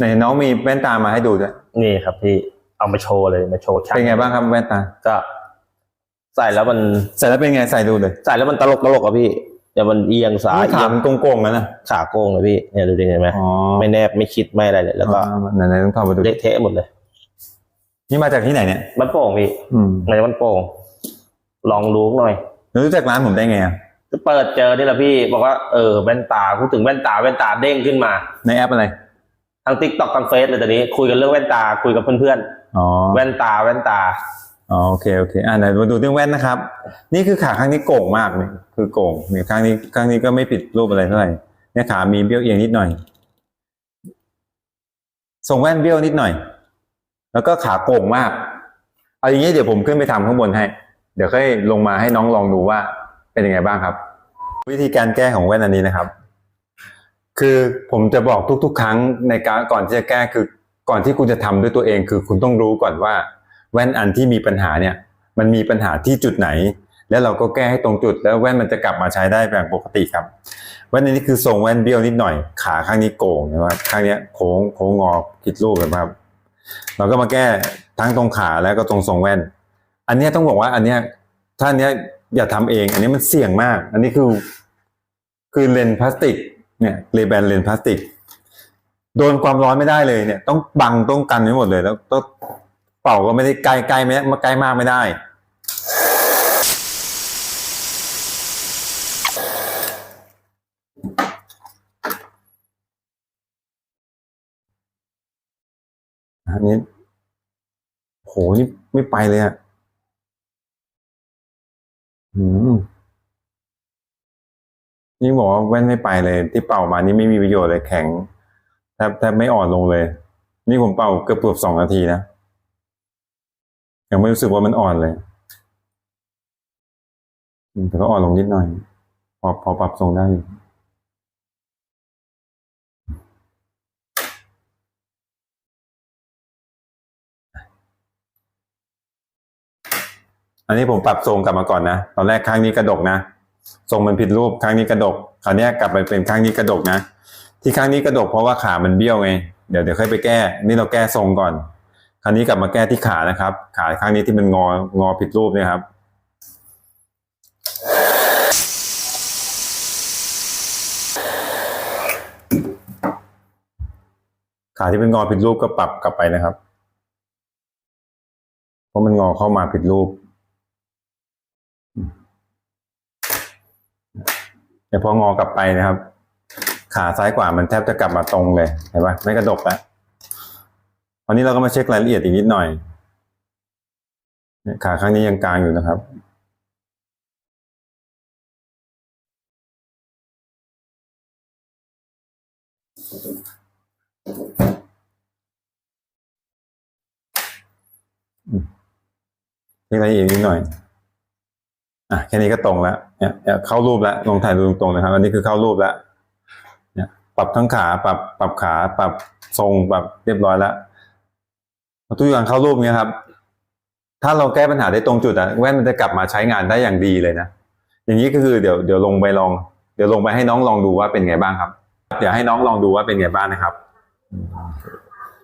ไหนน้องมีแว่นตามาให้ดูด้วยนี่ครับพี่เอามาโชว์เลยมาโชว์ช่างเป็นไงบ้างครับแว่นตาก็ ใส่แล้วมันใส่แล้วเป็นไงใส่ดูเลยใส่แล้วมันตลกตลกอะพี่แต่มันเอียงซ้ายขาเอียงมันโกงๆแล้วนะขาโกงเลยพี่เนี่ยดูดิเห็นไหมอ๋อไม่แนบไม่คิดไม่อะไรเลยแล้วก็อ๋อไหนๆต้องเข้ามาดูเละเทะหมดเลย นี่มาจากที่ไหนเนี่ยมันโป่งพี่อืมในมันโป่ง ลองดูหน่อยแล้วรู้จักร้านผมได้ไงอะเปิดเจอนี่แหละพี่ บอกว่าเออแว่นตาพูดถึงแว่นตาแว่นตาเด้งขึ้นมา ในแอปอะไร ทั้งทิกตอกทั้งเฟซเลยตอนนี้คุยกันเรื่องแว่นตาคุยกับเพื่อนอ๋อๆแว่นตาแว่นตาอ๋อโอเคโอเคอ่าไหนมาดูเรื่องแว่นนะครับ นี่คือขาข้างนี้โก่งมากเลยคือโก่งเนี่ยข้างนี้ข้างนี้ก็ไม่ผิดรูปอะไรเท่าไหร่เนี่ยขามีเบี้ยวเอียงนิดหน่อยทรงแว่นเบี้ยวนิดหน่อย แล้วก็ขาโก่งมากเอาอย่างนี้เดี๋ยวผมขึ้นไปทำข้างบนให้ เดี๋ยวค่อยลงมาให้น้องลองดูว่าเป็นยังไงบ้างครับ วิธีการแก้ของแว่นอันนี้นะครับ คือผมจะบอกทุก ๆ ครั้งในการก่อนที่จะแก้คือก่อนที่คุณจะทำด้วยตัวเอง คือคุณต้องรู้ก่อนว่า แว่นอันที่มีปัญหาเนี่ย มันมีปัญหาที่จุดไหน แล้วเราก็แก้ให้ตรงจุด แล้วแว่นมันจะกลับมาใช้ได้แบบปกติครับแว่นอันนี้คือทรงแว่นเบี้ยวนิดหน่อยขาข้างนี้โก่งนะว่าข้างนี้โค้งโค้งงอผิดรูปเลยครับ เราก็มาแก้ทั้งตรงขาแล้วก็ตรงทรงแว่น อันนี้ต้องบอกว่า อันนี้ถ้าอันนี้อย่าทำเอง อันนี้มันเสี่ยงมาก อันนี้คือ คือเลนพลาสติก เนี่ยเลแบนเลนพลาสติก โดนความร้อนไม่ได้เลยเนี่ย ต้องบังต้องกันไว้หมดเลย แล้วต้องเป่าก็ไม่ได้ใกล้ใกลไม่มาใกล้มากไม่ได้ อันนี้โหนี่ไม่ไปเลยอะ อืม นี่บอกว่าแว่นไม่ไปเลย ที่เป่ามานี่ไม่มีประโยชน์เลยแข็งแทบแทบไม่อ่อนลงเลย นี่ผมเป่าเกือบเกือบสองนาทีนะยังไม่รู้สึกว่ามันอ่อนเลยแต่ก็อ่อนลงนิดหน่อย พอพอปรับทรงได้อยู่อันนี้ผมปรับทรงกลับมาก่อนนะ ตอนแรกข้างนี้กระดกนะ ทรงมันผิดรูปข้างนี้กระดกคราวนี้กลับไปเป็นข้างนี้กระดกนะ ที่ข้างนี้กระดกเพราะว่าขามันเบี้ยวไงเดี๋ยวเดี๋ยวค่อยไปแก้ นี่เราแก้ทรงก่อน คราวนี้กลับมาแก้ที่ขานะครับ ขาข้างนี้ที่มันงองอผิดรูปเนี่ยครับขาที่เป็นงอผิดรูปก็ปรับกลับไปนะครับ เพราะมันงอเข้ามาผิดรูป เดี๋ยวพองอกลับไปนะครับ ขาซ้ายขวามันแทบจะกลับมาตรงเลยเห็นปะไม่กระดกแล้วตอนนี้เราก็มาเช็ครายละเอียดอีกนิดหน่อยเนี่ยขาข้างนี้ยังกลางอยู่นะครับเช็ครายละเอียดนิดหน่อย อะแค่นี้ก็ตรงแล้วเนี่ยเนี่ยเข้ารูปแล้วลองถ่ายดูตรงๆนะครับ อันนี้คือเข้ารูปแล้วเนี่ยปรับทั้งขาปรับปรับขาปรับทรงปรับเรียบร้อยแล้วเอาตัวอย่างเข้ารูปเนี้ยครับ ถ้าเราแก้ปัญหาได้ตรงจุดอะแว่นมันจะกลับมาใช้งานได้อย่างดีเลยนะอย่างนี้ก็คือเดี๋ยวเดี๋ยวลงไปลอง เดี๋ยวลงไปให้น้องลองดูว่าเป็นไงบ้างครับ เดี๋ยวให้น้องลองดูว่าเป็นไงบ้างนะครับ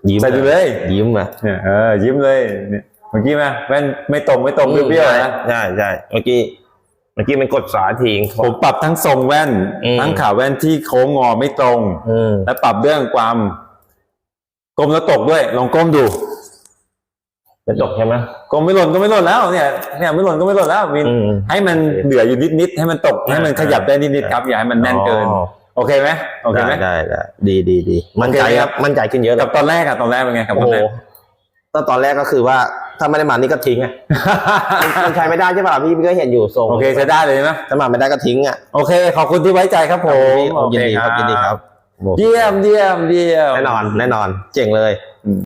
ยิ้มใส่ดูเลย ยิ้มอะเนี่ยเออยิ้มเลยเนี่ย เมื่อกี้ไหมแว่นไม่ตรงไม่ตรงเบี้ยวๆนะใช่ใช่เมื่อกี้เมื่อกี้มันกดสาทิ้งผมปรับทั้งทรงแว่นอืมทั้งขาแว่นที่โค้งงอไม่ตรงอืมและปรับเรื่องความก้มแล้วตกด้วย ลองก้มดูเป็นตกใช่ไหมก้มไม่หล่นก็ไม่หล่นแล้วเนี่ยเนี่ยไม่หล่นก็ไม่หล่นแล้วมินอืมให้มันเหลืออยู่นิดๆให้มันตกให้มันขยับได้นิดๆครับ อย่าให้มันแน่นเกินอ๋อโอเคไหมโอเคไหมได้ได้ได้ดีดีดีมั่นใจโอเคคครัรับบมั่นใจขึ้นเยอะเลกัยบตอนแรกอะตอนแรกเป็นไงครับโอ้ตอนโหแรก ตอนตอนแรกก็คือว่าถ้าไม่ได้มานี่ก็ทิ้งอะ มันใช้ไม่ได้ใช่ป่ะพี่พี่ก็เห็นอยู่ทรงโอเคใช้ได้เลยใช่ไหมถ้ามาไม่ได้ก็ทิ้งอะโอเคขอบคุณที่ไว้ใจครับผมยินดีครับโอเคยินดีครับ เยี่ยมเยี่ยมเยี่ยมแน่นอนแน่นอนเจ๋งเลย